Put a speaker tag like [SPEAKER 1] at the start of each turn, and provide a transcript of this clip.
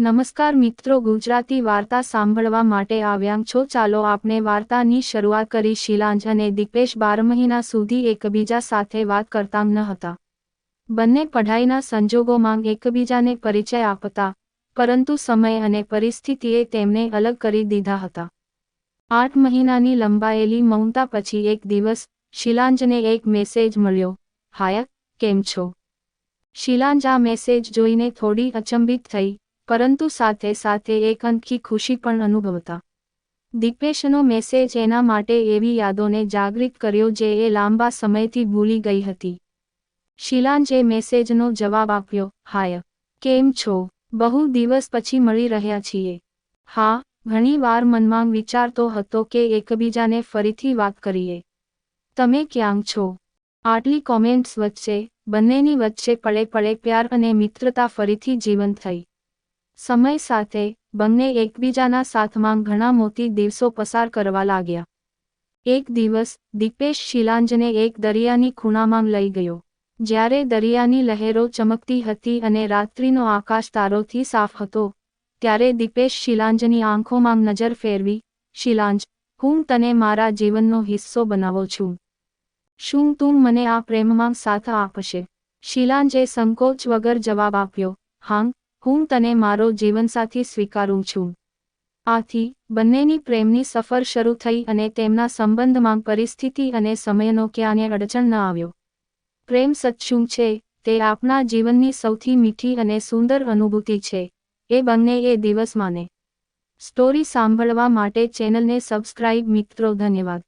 [SPEAKER 1] નમસ્કાર મિત્રો, ગુજરાતી વાર્તા સાંભળવા માટે આવ્યા છો. ચાલો આપણે વાર્તાની શરૂઆત કરી. શિલાંજ અને દીપેશ બાર મહિના સુધી એકબીજા સાથે વાત કરતા ન હતા. બંને પઢાઈના સંજોગોમાં એકબીજાને પરિચય આપતા, પરંતુ સમય અને પરિસ્થિતિએ તેમને અલગ કરી દીધા હતા. આઠ મહિનાની લંબાયેલી મૌનતા પછી એક દિવસ શિલાંજને એક મેસેજ મળ્યો, હાય, કેમ છો? શિલાંજ આ મેસેજ જોઈને થોડી અચંબિત થઈ. પરંતુ સાથે સાથે એક અંતકી ખુશી પણ અનુભવતા. દીપેશનો મેસેજ એના માટે એવી યાદોને જાગૃત કર્યો જે એ લાંબા સમયથી ભૂલી ગઈ હતી. શિલાંજે મેસેજનો જવાબ આપ્યો, હાય, કેમ છો? બહુ દિવસ પછી મળી રહ્યા છીએ. હા, ઘણી વાર મનમાં વિચારતો હતો કે એકબીજાને ફરીથી વાત કરીએ. તમે ક્યાં છો? આટલી કોમેન્ટ્સ વચ્ચે, બંનેની વચ્ચે પળે પળે પ્યાર અને મિત્રતા ફરીથી જીવંત થઈ. સમય સાથે, બંને એકબીજાના સાથમાં ઘણા મોતી દિવસો પસાર કરવા લાગ્યા. એક દિવસ, દીપેશ શિલાંજને એક દરિયાની ખૂણામાં લઈ ગયો. જ્યારે દરિયાની લહેરો ચમકતી હતી અને રાત્રિનો આકાશ તારોથી સાફ હતો, ત્યારે દીપેશ શિલાંજની આંખોમાં નજર ફેરવી, શિલાંજ, હું તને મારા જીવનનો હિસ્સો બનાવો છું. શું તું મને આ પ્રેમમાં સાથ આપશે? શિલાંજે સંકોચ વગર જવાબ આપ્યો, હાં હું તને મારો જીવનસાથી સ્વીકારું છું. આથી, બંનેની પ્રેમની સફર શરૂ થઈ અને તેમના સંબંધમાં પરિસ્થિતિ અને સમયનો ક્યાંય અડચણ ન આવ્યો. પ્રેમ સચ્છું છે? તે આપણા જીવનની સૌથી મીઠી અને સુંદર અનુભૂતિ છે. એ બંને એ દિવસ માને. સ્ટોરી સાંભળવા માટે ચેનલને સબસ્ક્રાઇબ મિત્રો, ધન્યવાદ.